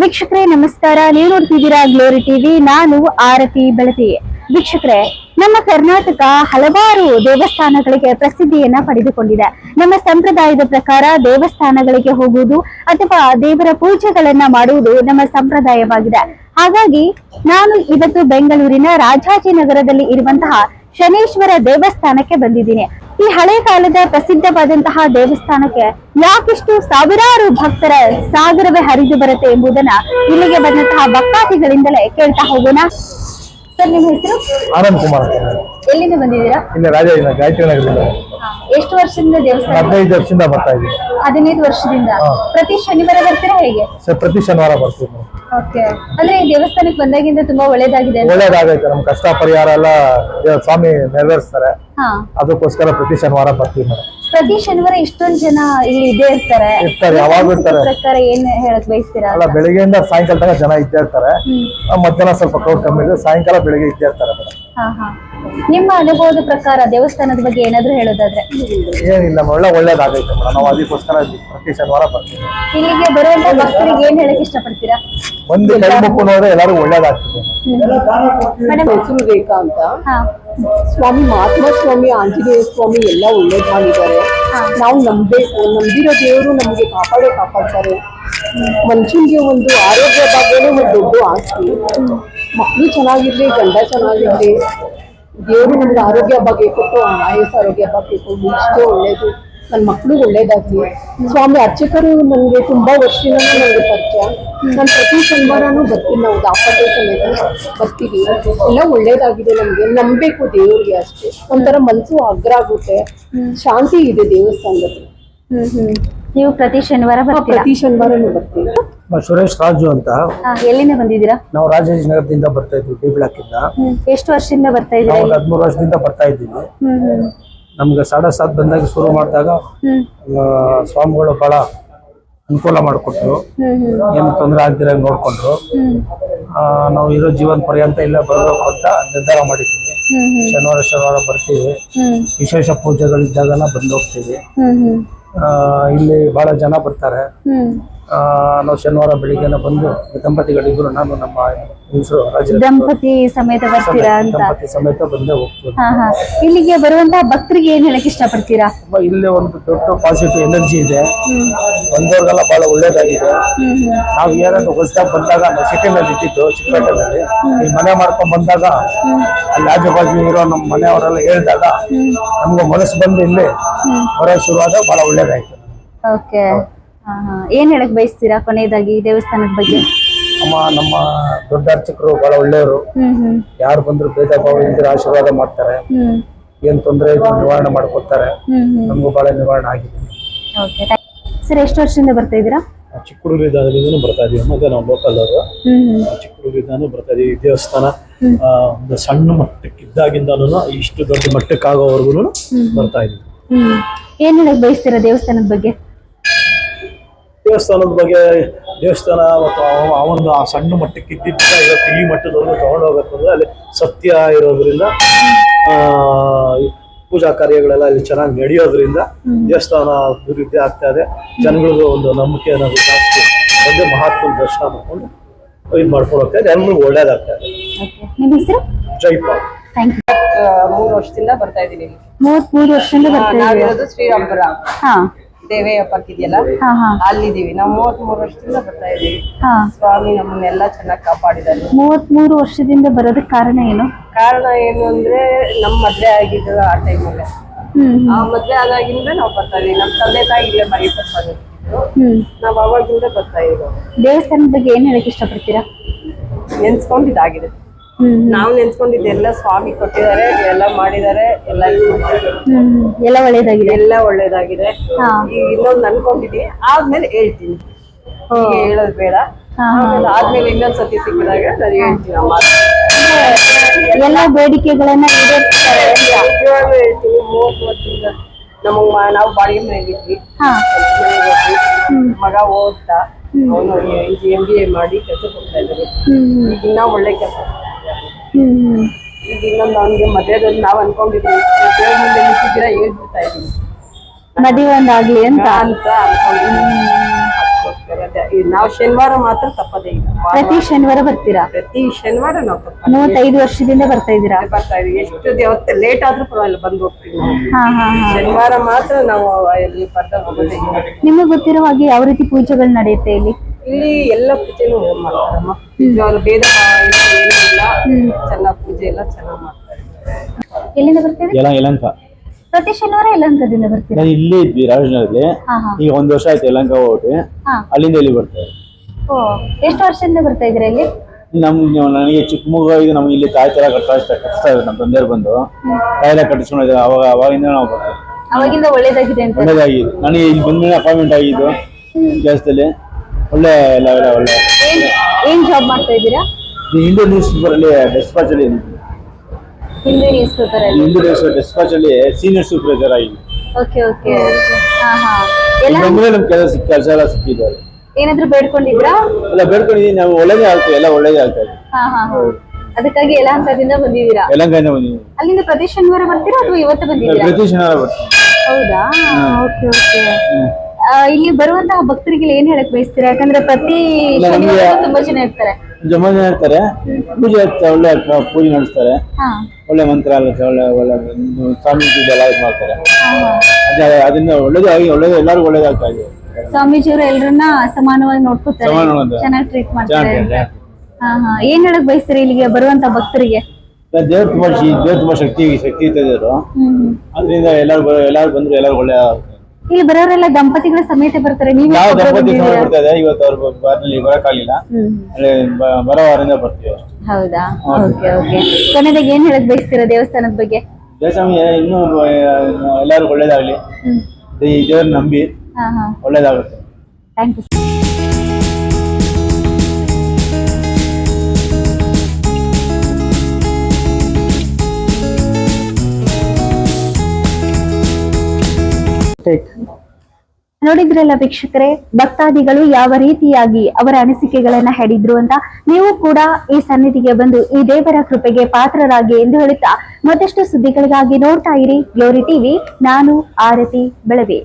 ವೀಕ್ಷಕರೇ, ನಮಸ್ಕಾರ. ನೀವು ನೋಡ್ತಿದ್ದೀರಾ ಗ್ಲೋರಿ ಟಿವಿ ನಾನು ಆರತಿ ಬೆಳತಿ ವೀಕ್ಷಕರೇ, ನಮ್ಮ ಕರ್ನಾಟಕ ಹಲವಾರು ದೇವಸ್ಥಾನಗಳಿಗೆ ಪ್ರಸಿದ್ಧಿಯನ್ನ ಪಡೆದುಕೊಂಡಿದೆ. ನಮ್ಮ ಸಂಪ್ರದಾಯದ ಪ್ರಕಾರ ದೇವಸ್ಥಾನಗಳಿಗೆ ಹೋಗುವುದು ಅಥವಾ ದೇವರ ಪೂಜೆಗಳನ್ನ ಮಾಡುವುದು ನಮ್ಮ ಸಂಪ್ರದಾಯವಾಗಿದೆ. ಹಾಗಾಗಿ ನಾನು ಇವತ್ತು ಬೆಂಗಳೂರಿನ ರಾಜಾಜಿನಗರದಲ್ಲಿ ಇರುವಂತಹ ಶನೇಶ್ವರ ದೇವಸ್ಥಾನಕ್ಕೆ ಬಂದಿದ್ದೀನಿ. ಈ ಹಳೆ ಕಾಲದ ಪ್ರಸಿದ್ಧವಾದಂತಹ ದೇವಸ್ಥಾನಕ್ಕೆ ಯಾಕಿಷ್ಟು ಸಾವಿರಾರು ಭಕ್ತರ ಸಾಗರವೇ ಹರಿದು ಬರುತ್ತೆ ಎಂಬುದನ್ನ ಇಲ್ಲಿಗೆ ಬಂದಂತಹ ಭಕ್ತಾದಿಗಳಿಂದಲೇ ಕೇಳ್ತಾ ಹೋಗೋಣ. ಸರ್ ನಿಮ್ಮ ಹೆಸರು? ಆನಂದ್ ಕುಮಾರ್ ಎಲ್ಲಿಂದ ಬಂದಿದ್ದೀರಾ? ಇಲ್ಲಿ ರಾಜ ಗಾಯತ್ರಿ ನಗರದಿಂದ. ಎಷ್ಟು ವರ್ಷದಿಂದ ದೇವಸ್ಥಾನ ಹದಿನೈದು ವರ್ಷದಿಂದ ಬರ್ತಾ ಇದ್ದೀವಿ ಹದಿನೈದು ವರ್ಷದಿಂದ. ಪ್ರತಿ ಶನಿವಾರ ಬರ್ತೀರಾ ಹೇಗೆ? ಸರ್ ಪ್ರತಿ ಶನಿವಾರ ಬರ್ತೀವಿ ನಾವು. ಓಕೆ. ಅಂದ್ರೆ ಈ ದೇವಸ್ಥಾನಕ್ಕೆ ಬಂದಾಗಿಂದ ತುಂಬಾ ಒಳ್ಳೇದಾಗಿದೆ ಅಂತ. ಒಳ್ಳೇದಾಗೈತೆ. ನಮ್ಮ ಕಷ್ಟ ಪರಿಹಾರ ಎಲ್ಲ ದೇವ್ರ ಸ್ವಾಮಿ ನೆರವೇರಿಸ್ತಾರೆ. ಹಾ. ಅದಕ್ಕೋಸ್ಕರ ಪ್ರತಿ ಶನಿವಾರ ಬರ್ತೀವಿ ಮೇಡಮ್. ಪ್ರತಿ ಶನಿವಾರ ಇಷ್ಟೊಂದ್ ಜನ ಇಲ್ಲಿ ಇದೇ ಇರ್ತಾರೆ. ಇರ್ತಾರೆ, ಯಾವಾಗ ನಿಮ್ಮ ಇರ್ತಾರೆ. ಪ್ರಕಾರ ಏನ್ ಹೇಳಕ್ ಬಯಸ್ತೀರಾ ಅಲ್ಲ ಬೆಳಿಗ್ಗೆಯಿಂದ ಸಾಯಂಕಾಲ ತನಕ ಜನ ಇದ್ದೇ ಇರ್ತಾರೆ. ಆ, ಮಧ್ಯಾಹ್ನ ಸ್ವಲ್ಪ ಕ್ರೌಡ್ ಕಮ್ಮಿ ಇದೆ ಸಾಯಂಕಾಲ ಬೆಳಿಗ್ಗೆ ಇದ್ದೇ ಇರ್ತಾರೆ ಮೇಡಮ್. ಹಾ ಹಾ. ನಿಮ್ಮ ಅನುಭವದ ಪ್ರಕಾರ ದೇವಸ್ಥಾನದ ಬಗ್ಗೆ ಏನಾದ್ರೂ ಹೇಳೋದಾದ್ರೆ? ಏನಿಲ್ಲ ಒಳ್ಳೆ ಒಳ್ಳೇದಾಗೈತೆ ಮೇಡಮ್. ನಾವು ಅದಕ್ಕೋಸ್ಕರ ಪ್ರತಿ ಶನಿವಾರ ಬರ್ತೀವಿ. ಇಲ್ಲಿಗೆ ಬರುವಂತ ಭಕ್ತರಿಗೆ ಏನ್ ಹೇಳಕ್ ಇಷ್ಟಪಡ್ತೀರಾ? ಒಂದು ಕೈ ಮುಕ್ಕೊಂಡು ಹೋದ್ರೆ ಎಲ್ಲರೂ ಒಳ್ಳೇದಾಗ್ತದೆ ಮೇಡಮ್ ಹೆಸರು ರೇಖಾ ಅಂತ ಹಾ. ಸ್ವಾಮಿ ಮಹಾತ್ಮ ಸ್ವಾಮಿ ಆಂಜನೇಯ ಸ್ವಾಮಿ ಎಲ್ಲ ಒಳ್ಳೇದ್ ಮಾಡಿದ್ದಾರೆ ನಾವು ನಂಬಬೇಕು ನಂಬಿರೋ ದೇವರು ನಮಗೆ ಕಾಪಾಡೇ ಕಾಪಾಡ್ತಾರೆ. ಮನುಷ್ಯನಿಗೆ ಒಂದು ಆರೋಗ್ಯ ಭಾಗ್ಯನೇ ಒಂದು ದೊಡ್ಡ ಆಸ್ತಿ ಮಕ್ಕಳು ಚೆನ್ನಾಗಿರ್ಲಿ ಗಂಡ ಚೆನ್ನಾಗಿರ್ಲಿ ದೇವರು ನಮ್ಗೆ ಆರೋಗ್ಯ ಬಗ್ಗೆ ಕೊಟ್ಟು ಆಯಸ್ ಆರೋಗ್ಯ ಬಗ್ಗೆ ಕೊಟ್ಟು ಇಷ್ಟೇ ಒಳ್ಳೇದು. ನನ್ನ ಮಕ್ಕಳು ಒಳ್ಳೇದಾಗ್ಲಿ. ಸ್ವಾಮಿ ಅರ್ಚಕರು ನನಗೆ ತುಂಬಾ ವರ್ಷದಿಂದ ನನಗೆ ಪರಿಚಯ. ನಾನು ಪ್ರತಿ ಶನಿವಾರನೂ ಬರ್ತೀನಿ ನಾವು ದಾಪತ್ಯ ಸಮೇತ ಬರ್ತೀವಿ. ಎಲ್ಲ ಒಳ್ಳೇದಾಗಿದೆ ನಮಗೆ. ನಂಬಬೇಕು ದೇವ್ರಿಗೆ ಅಷ್ಟೇ. ಒಂಥರ ಮನಸ್ಸು ಅಗ್ರ ಆಗುತ್ತೆ. ಶಾಂತಿ ಇದೆ ದೇವಸ್ಥಾನದಲ್ಲಿ. ಹ್ಮ್ ಹ್ಮ್. ನೀವು ಪ್ರತಿ ಶನಿವಾರ ಬರ್ತೀರಾ? ಪ್ರತಿ ಶನಿವಾರ ಬರ್ತೀವಿ. ಸುರೇಶ್ ರಾಜು ಅಂತ. ಹಾ, ಎಲ್ಲಿಂದ ಬಂದಿದ್ದೀರಾ? ನಾವು ರಾಜಾಜಿನಗರದಿಂದ ಬರ್ತಾ ಇದ್ವಿ ಡಿ ಬ್ಲಾಕ್ ಇಂದ ಎಷ್ಟು ವರ್ಷದಿಂದ ಬರ್ತಾ ಇದ್ದೀವಿ ನಾವು ಒಂದು ಇಲ್ಲಿ? ಹದಿಮೂರು ವರ್ಷದಿಂದ ಬರ್ತಾ ಇದ್ದೀವಿ. ಹ್ಮ್ ಹ್ಮ್. ನಮ್ಗೆ ಸಾಡೆ ಸಾತ್ ಬಂದಾಗ ಶುರು ಮಾಡಿದಾಗ ಹ್ಮ್. ಆ, ಸ್ವಾಮಿಗಳು ಬಹಳ ಅನುಕೂಲ ಮಾಡಿಕೊಟ್ರು. ಹ್ಮ್ ಹ್ಮ್. ಏನು ತೊಂದರೆ ಆಗ್ದಿರ ನೋಡ್ಕೊಂಡ್ರು. ಹ್ಮ್. ಆ, ನಾವು ಇರೋ ಜೀವನ ಪರ್ಯಂತ ಇಲ್ಲ ಬರಬೇಕು ಅಂತ ನಿರ್ಧಾರ ಮಾಡಿದ್ದೀವಿ. ಹ್ಮ್ ಹ್ಮ್. ಶನಿವಾರ ಶನಿವಾರ ಬರ್ತೀವಿ. ಹ್ಮ್. ವಿಶೇಷ ಪೂಜೆಗಳಿದ್ದಾಗ ಬಂದು ಹೋಗ್ತೀವಿ. ಹ್ಮ್ ಹ್ಮ್. ಆ, ಇಲ್ಲಿ ಬಹಳ ಜನ ಬರ್ತಾರೆ. ನಾವು ಶನಿವಾರ ಬೆಳಿಗ್ಗೆನ ಬಂದು ದಂಪತಿಗಳಿಬ್ಬರು ನಾನು ನಮ್ಮ ಹೆಂಗಸರು ರಾಜ ದಂಪತಿ ಸಮೇತ ಬರ್ತೀರಾ ಅಂತ? ದಂಪತಿ ಸಮೇತ ಬಂದೇ ಹೋಗ್ತೀವಿ. ಹಾ ಹಾ. ಇಲ್ಲಿಗೆ ಬರುವಂತ ಭಕ್ತರಿಗೆ ಏನ್ ಹೇಳಕ್ ಇಷ್ಟಪಡ್ತೀರಾ? ತುಂಬಾ ಇಲ್ಲಿ ಒಂದು ದೊಡ್ಡ ಪಾಸಿಟಿವ್ ಎನರ್ಜಿ ಇದೆ. ಬಂದವ್ರಿಗೆಲ್ಲ ಬಹಳ ಒಳ್ಳೇದಾಗಿದೆ. ನಾವು ಏನಾದ್ರು ಹೊಸದಾಗಿ ಬಂದಾಗ ನಾವು ಸಿಟಿನಲ್ಲಿ ಇದ್ದಿದ್ದು ಚಿಕ್ಕಪೇಟೆನಲ್ಲಿ ಈ ಮನೆ ಮಾಡ್ಕೊಂಡ್ ಬಂದಾಗ ಅಲ್ಲಿ ಆಜು ಬಾಜು ಇರೋ ನಮ್ಮ ಮನೆಯವರೆಲ್ಲ ಹೇಳಿದಾಗ ನಮ್ಗೆ ಮನಸ್ಸು ಬಂದು ಇಲ್ಲಿ ಬರೋ ಶುರುವಾದಾಗ ಬಹಳ ಒಳ್ಳೇದಾಯ್ತು. ಓಕೆ. ಏನ್ ಹೇಳಕ್ ಬಯಸ್ತೀರಾ ಕೊನೆಯದಾಗಿ ದೇವಸ್ಥಾನದ ಬಗ್ಗೆ? ಅಮ್ಮ ನಮ್ಮ ದೊಡ್ಡ ಅರ್ಚಕರು ಬಹಳ ಒಳ್ಳೆಯವರು. ಯಾರು ಬಂದ್ರು ಭೇದ ಭಾವ ಇಲ್ದಿರ ಆಶೀರ್ವಾದ ಮಾಡ್ತಾರೆ. ಹ್ಮ್. ಏನ್ ತೊಂದರೆ ಇದ್ರು ನಿವಾರಣೆ ಮಾಡ್ಕೊತಾರೆ ನಮಗೂ ಬಹಳ ನಿವಾರಣೆ ಆಗಿದೆ. ಓಕೆ ಸರ್ ಎಷ್ಟು ವರ್ಷದಿಂದ ಬರ್ತಾ ಇದ್ದೀರಾ? ಚಿಕ್ಕ ಹುಡುಗರಿದ್ದಾಗಲಿಂದನೂ ಬರ್ತಾ ಇದೀವಿ. ಮತ್ತೆ ನಾವು ಲೋಕಲ್ ಅವರು. ಹ್ಮ್ ಹ್ಮ್. ಚಿಕ್ಕ ಬರ್ತಾ ಇದೀವಿ. ದೇವಸ್ಥಾನ ಆ, ಒಂದು ಸಣ್ಣ ಮಟ್ಟಕ್ಕಿದ್ದಾಗಿಂದನು ಇಷ್ಟು ದೊಡ್ಡ ಮಟ್ಟಕ್ಕಾಗೋವರೆಗೂ ಬರ್ತಾ ಇದೀವಿ. ಹ್ಮ್. ಏನ್ ಹೇಳಕ್ ಬಯಸ್ತೀರಾ ದೇವಸ್ಥಾನದ ಬಗ್ಗೆ? ದೇವಸ್ಥಾನದ ಬಗ್ಗೆ ದೇವಸ್ಥಾನ ಮತ್ತು ಆ ಒಂದು ಆ ಸಣ್ಣ ಮಟ್ಟಕ್ಕೆ ಇದ್ದಿದ್ದ ಇವತ್ತು ಈ ಮಟ್ಟದವರೆಗೂ ತಗೊಂಡು ಹೋಗಬೇಕಂದ್ರೆ ಅಲ್ಲಿ ಸತ್ಯ ಇರೋದ್ರಿಂದ ಆ, ಪೂಜಾ ಕಾರ್ಯಗಳೆಲ್ಲ ಇಲ್ಲಿ ಚೆನ್ನಾಗಿ ನಡೆಯೋದ್ರಿಂದ ದೇವಸ್ಥಾನ ಅಭಿವೃದ್ಧಿ ಆಗ್ತಾ ಇದೆ. ಜನಗಳಿಗೂ ಒಂದು ನಂಬಿಕೆ ಅನ್ನೋದು ಜಾಸ್ತಿ. ಒಂದು ಮಹಾತ್ಮನ ದರ್ಶನ ಮಾಡ್ಕೊಂಡು ಇದು ಮಾಡ್ಕೊಳಕ್ಕೆ ಹೋಗ್ತಾ ಇದೆ. ಎಲ್ಲರಿಗೂ ಒಳ್ಳೇದಾಗ್ತಾ ಇದೆ ಜೈಪಾಲ್. ಥ್ಯಾಂಕ್ ಯು ಮೂರು ವರ್ಷದಿಂದ ಬರ್ತಾ ಇದೀನಿ ಮೂವತ್ ಮೂರು ವರ್ಷದಿಂದ ಬರ್ತಾ ಶ್ರೀರಾಮ್ಪುರ. ದೇವಯ್ಯ ಪಾರ್ಕ್ ಇದೆಯಲ್ಲ? ಹಾ ಹಾ. ಅಲ್ಲಿದ್ದೀವಿ. ನಾವು ಮೂವತ್ತ್ ಮೂರು ವರ್ಷದಿಂದ ಬರ್ತಾ ಇದೀವಿ ಹಾ. ಸ್ವಾಮಿ ನಮ್ಮನ್ನೆಲ್ಲ ಚೆನ್ನಾಗಿ ಕಾಪಾಡಿದ್ದಾರೆ. ಮೂವತ್ ಮೂರು ವರ್ಷದಿಂದ ಬರೋದಕ್ಕೆ ಕಾರಣ ಏನು? ಕಾರಣ ಏನು ಅಂದ್ರೆ ನಮ್ ಮದ್ವೆ ಆಗಿದ್ದು ಆ ಟೈಮಲ್ಲಿ ಹ್ಮ್ ಆ ಮದ್ವೆ ಆದಾಗಿಂದ ನಾವು ಬರ್ತಾ ಇದೀವಿ ನಮ್ ತಂದೆ ತಾಯಿ ಇಲ್ಲೇ ಮರಿ ಬರ್ತಾರೆ ಹ್ಮ್. ನಾವು ಅವಾಗಿಂದ ಬರ್ತಾ ಇದ್ದೀವಿ ದೇವಸ್ಥಾನದ ಬಗ್ಗೆ ಏನ್ ಹೇಳಕ್ ಇಷ್ಟಪಡ್ತೀರಾ? ನೆನ್ಸ್ಕೊಂಡಿದ್ದಾಗಿದೆ. ನಾವು ನೆನ್ಸ್ಕೊಂಡಿದ್ದೆಲ್ಲ ಸ್ವಾಮಿ ಕೊಟ್ಟಿದ್ದಾರೆ ಎಲ್ಲ ಮಾಡಿದ್ದಾರೆ ಎಲ್ಲ ಎಲ್ಲ ಒಳ್ಳೇದಾಗಿದೆ. ಎಲ್ಲ ಒಳ್ಳೇದಾಗಿದೆ. ಈಗ ಇನ್ನೊಂದು ಅನ್ಕೊಂಡಿದ್ದೀನಿ ಆದ್ಮೇಲೆ ಹೇಳ್ತೀನಿ. ಹೇಳೋದು ಬೇಡ. ಆದ್ಮೇಲೆ ಇನ್ನೊಂದ್ಸತಿ ಸಿಕ್ಕಿದಾಗ ನಾನು ಹೇಳ್ತೀನಿ ಅಮ್ಮ ಎಲ್ಲ ಬೇಡಿಕೆಗಳನ್ನ ಹೇಳ್ತೀನಿ ಮೂವತ್ತು ವರ್ಷದಿಂದ ನಮಗ್ ನಾವು ಬಾಡಿಗೆ ಮನೆಗಿದ್ವಿ ಮನೆಗೆ ಮಗ ಓದ್ತಾ ಅವನು ಎಂ ಬಿ ಎ ಮಾಡಿ ಕೆಲಸ ಕೊಡ್ತಾ ಇದ್ದಾರೆ ಹ್ಮ್. ಈಗ ಇನ್ನ ಒಳ್ಳೆ ಕೆಲಸ. ಈಗ ಇನ್ನೊಂದು ಅವನಿಗೆ ಮದುವೆದಲ್ಲಿ ನಾವು ಅನ್ಕೊಂಡಿದ್ದೀವಿ ದೇವ್ರ ಮುಂದೆ ನಿಂತಿದ್ದೀರಾ ಹೇಳ್ಬಿಡ್ತಾ ಇದೀವಿ ಮದುವೆ ಒಂದಾಗ್ಲಿ ಅಂತ. ಅಂತ ಅನ್ಕೊಂಡಿದ್ದೀನಿ ಅದಕ್ಕೋಸ್ಕರ ಅದೇ- ಈ ನಾವು ಶನಿವಾರ ಮಾತ್ರ ತಪ್ಪದೇ ಇಲ್ಲ. ಪ್ರತಿ ಶನಿವಾರ ಬರ್ತೀರಾ? ಪ್ರತಿ ಶನಿವಾರ ನಾವು ತಪ್ಪದೇ ಮೂವತ್ತೈದು ವರ್ಷದಿಂದ ಬರ್ತಾ ಇದೀರಾ ಬರ್ತಾ ಇದೀವಿ ಎಷ್ಟು ದೇವತ್ತೆ ಲೇಟ್ ಆದ್ರೂ ಪರವಾಗಿಲ್ಲ ಬಂದು ಹೋಗ್ತೀವಿ ನಾವು. ಹಾ ಹಾ ಹಾ. ಶನಿವಾರ ಮಾತ್ರ ನಾವು ಇಲ್ಲಿ ಬರ್ತಾ ಹೋಗೋದೇ ಇಲ್ಲ. ನಿಮಗೆ ಗೊತ್ತಿರೋ ಹಾಗೆ ಯಾವ ರೀತಿ ಪೂಜೆಗಳು ನಡೆಯುತ್ತೆ ಇಲ್ಲಿ? ಇಲ್ಲಿ ಎಲ್ಲ ಪೂಜೆನೂ ಮಾಡ್ತಾರಮ್ಮ ನಿಜವಾಗ್ಲೂ ಭೇದ ಭಾವ ಇಲ್ಲ ಏನೂ ಚೆನ್ನಾಗಿ ಪೂಜೆ ಎಲ್ಲ ಚೆನ್ನಾಗಿ ಮಾಡ್ತಾರೆ. ಎಲ್ಲಿಂದ ಬರ್ತೀರಿ? ಯಲ ಯಲಂಕ. ಪ್ರತಿ ಶನಿವಾರ ಯಲಂಕದಿಂದ ಬರ್ತೀರಾ? ನಾನು ಇಲ್ಲೇ ಇದ್ವಿ ಹಾ ಹಾ. ಈಗ ಒಂದ್ ವರ್ಷ ಆಯ್ತು ಯಲಂಕ ಹೋಗ್ಬಿಟ್ಟು. ಹಾ. ಅಲ್ಲಿಂದ ಇಲ್ಲಿ ಬರ್ತಾರೆ? ಓ ಎಷ್ಟು ವರ್ಷದಿಂದ ಬರ್ತಾ ಇದ್ದೀರಾ ಇಲ್ಲಿ? ನಮ್ ನನಗೆ ಚಿಕ್ಕ ಮಗು ಇದು ನಮ್ಗೆ ಇಲ್ಲಿ ತಾಯಿ ತರ ಕಟ್ಟಿಸ್ತಾ ಕಟ್ಟಿಸ್ತಾ ಇದ್ರು ನಮ್ಮ ತಂದೆಯವ್ರು ಬಂದು. ತಾಯಿ ತರ ಕಟ್ಟಿಸ್ಕೊಂಡಿದ್ರು ಅವಾಗ ಅವಾಗಿಂದ ನಾವು ಬರ್ತೇವೆ. ಅವಾಗಿಂದ ಒಳ್ಳೇದಾಗಿದೆ ಅಂತ. ಒಳ್ಳೇದಾಗಿದೆ. ನನಗೆ ಇಲ್ಲಿ ಬಂದ್ಮೇಲೆ ಅಪಾಯಿಂಟ್ಮೆಂಟ್ ಆಗಿದ್ದು. ಕೆಲಸದಲ್ಲಿ ಒಳ್ಳೆ ಎಲ್ಲ ಒಳ್ಳೆ ಒಳ್ಳೆ. ಏನ್ ಏನ್ ಜಾಬ್ ಮಾಡ್ತಾ ಇದ್ದೀರಾ? ಹಿಂದೂ ನ್ಯೂಸ್ ಪೇಪರ್ ಅಲ್ಲಿ ಡೆಸ್ಪಾಚ್ ಅಲ್ಲಿ ಹಿಂದಿ ನ್ಯೂಸ್ ಪೇಪರ್ ಅಲ್ಲಿ. ಹಿಂದೂ ನ್ಯೂಸ್ ಡೆಸ್ಪಾಚ್ ಅಲ್ಲಿ ಸೀನಿಯರ್ ಸೂಪರ್ವೈಸರ್ ಆಗಿ ಓಕೆ ಓಕೆ ಹಾ. ಹಾ ಎಲ್ಲ ನಮ್ ಕೆಲಸ ಕೆಲಸ ಎಲ್ಲ ಸಿಕ್ಕಿದ್ದಾರೆ ಏನಾದ್ರು ಬೇಡ್ಕೊಂಡಿದ್ರಾ ಎಲ್ಲ ಬೇಡ್ಕೊಂಡಿದೀನಿ. ನಾವು ಒಳ್ಳೇದೇ ಆಗ್ತದೆ ಎಲ್ಲ ಒಳ್ಳೇದೇ ಆಗ್ತಾ ಇದೆ ಹಾ ಹಾ ಹೌದು ಅದಕ್ಕಾಗಿ ಯಲಹಂಕದಿಂದ ಬಂದಿದ್ದೀರಾ? ಯಲಹಂಕದಿಂದ ಬಂದಿದ್ದೀನಿ. ಅಲ್ಲಿಂದ ಪ್ರತಿ ಶನಿವಾರ ಬರ್ತೀರಾ ಅಥವಾ ಇವತ್ತು ಬಂದಿದ್ದೀರಾ? ಪ್ರತಿ ಶನಿವಾರ ಬರ್ತೀನಿ. ಹೌದಾ? ಓಕೆ ಓಕೆ ಇಲ್ಲಿ ಬರುವಂತಹ ಭಕ್ತರಿಗೆ ಏನ್ ಹೇಳಕ್ ಬಯಸ್ತೀರಾ? ಯಾಕಂದ್ರೆ ಪ್ರತಿ ಶನಿವಾರ ತುಂಬಾ ಜನ ಇರ್ತಾರೆ. ಜಮಾ ಇರ್ತಾರೆ ಪೂಜೆ ಒಳ್ಳೆ ಪೂಜೆ ನಡೆಸ್ತಾರೆ. ಹಾ. ಒಳ್ಳೆ ಮಂತ್ರ ಒಳ್ಳೆ ಒಳ್ಳೆ ಸ್ವಾಮೀಜಿ ಎಲ್ಲ ಇದು ಮಾಡ್ತಾರೆ. ಅದೇ ಅದರಿಂದ ಒಳ್ಳೇದಾಗಿ ಒಳ್ಳೇದು ಎಲ್ಲರಿಗೂ ಒಳ್ಳೇದಾಗ್ತಾ ಇದೆ. ಸ್ವಾಮೀಜಿಯವರು ಎಲ್ಲರನ್ನ ಸಮಾನವಾಗಿ ನೋಡ್ಕೊತಾರೆ. ಚೆನ್ನಾಗಿ ಟ್ರೀಟ್ ಮಾಡ್ತಾರೆ. ಹಾ ಹಾ. ಏನ್ ಹೇಳಕ್ ಬಯಸ್ತೀರಿ ಇಲ್ಲಿಗೆ ಬರುವಂತ ಭಕ್ತರಿಗೆ? ದೇವ್ರ ತುಂಬಾ ಶಿ- ದೇವ್ರ ತುಂಬಾ ಶಕ್ತಿ ಶಕ್ತಿ ಇರ್ತದೆ ದೇವ್ರು ಹ್ಮ್ ಹ್ಮ್. ಅದರಿಂದ ಎಲ್ಲರೂ ಎಲ್ಲರೂ ಬಂದ್ರು ಎಲ್ಲರೂ ಒಳ್ಳೆ ಇಲ್ಲಿ ಬರೋರೆಲ್ಲ ದಂಪತಿಗಳ ಸಮೇತ ಬರ್ತಾರೆ. ನೀವು ನಾವು ಒಬ್ರೇ ದಂಪತಿ ಸಮಯ ಬಂದಿದ್ದೀರಾ? ಬರ್ತಾ ಇದೆ ಇವತ್ತು ಅವ್ರು ಬರ್ಲಿ ಬರಕ್ಕಾಗಿಲ್ಲ ಹ್ಮ್. ಅಲ್ಲಿ ಬ- ಬರೋ ವಾರದಿಂದ ಬರ್ತೀವಿ ಅಷ್ಟೇ. Okay okay. ಕೊನೆದಾಗ ಏನ್ ಹೇಳಕ್ ಬಯಸ್ತೀರಾ ದೇವಸ್ಥಾನದ ಬಗ್ಗೆ? ದೇವಸ್ಥಾನ ಇನ್ನೂ ಎಲ್ಲರೂ ಒಳ್ಳೇದಾಗ್ಲಿ. ಹ್ಮ್. ಈ ದೇವ್ರ ನಂಬಿ ಹಾ ಹಾ. ಒಳ್ಳೇದಾಗುತ್ತೆ. ಥ್ಯಾಂಕ್ ಯು ನೋಡಿದ್ರಲ್ಲ ವೀಕ್ಷಕರೇ, ಭಕ್ತಾದಿಗಳು ಯಾವ ರೀತಿಯಾಗಿ ಅವರ ಅನಿಸಿಕೆಗಳನ್ನ ಹೇಳಿದ್ರು ಅಂತ? ನೀವು ಕೂಡ ಈ ಸನ್ನಿಧಿಗೆ ಬಂದು ಈ ದೇವರ ಕೃಪೆಗೆ ಪಾತ್ರರಾಗಿ ಎಂದು ಹೇಳುತ್ತಾ ಮತ್ತಷ್ಟು ಸುದ್ದಿಗಳಿಗಾಗಿ ನೋಡ್ತಾ ಇರಿ. ಗ್ಲೋರಿ ಟಿವಿ, ನಾನು ಆರತಿ ಬೆಳವೆ.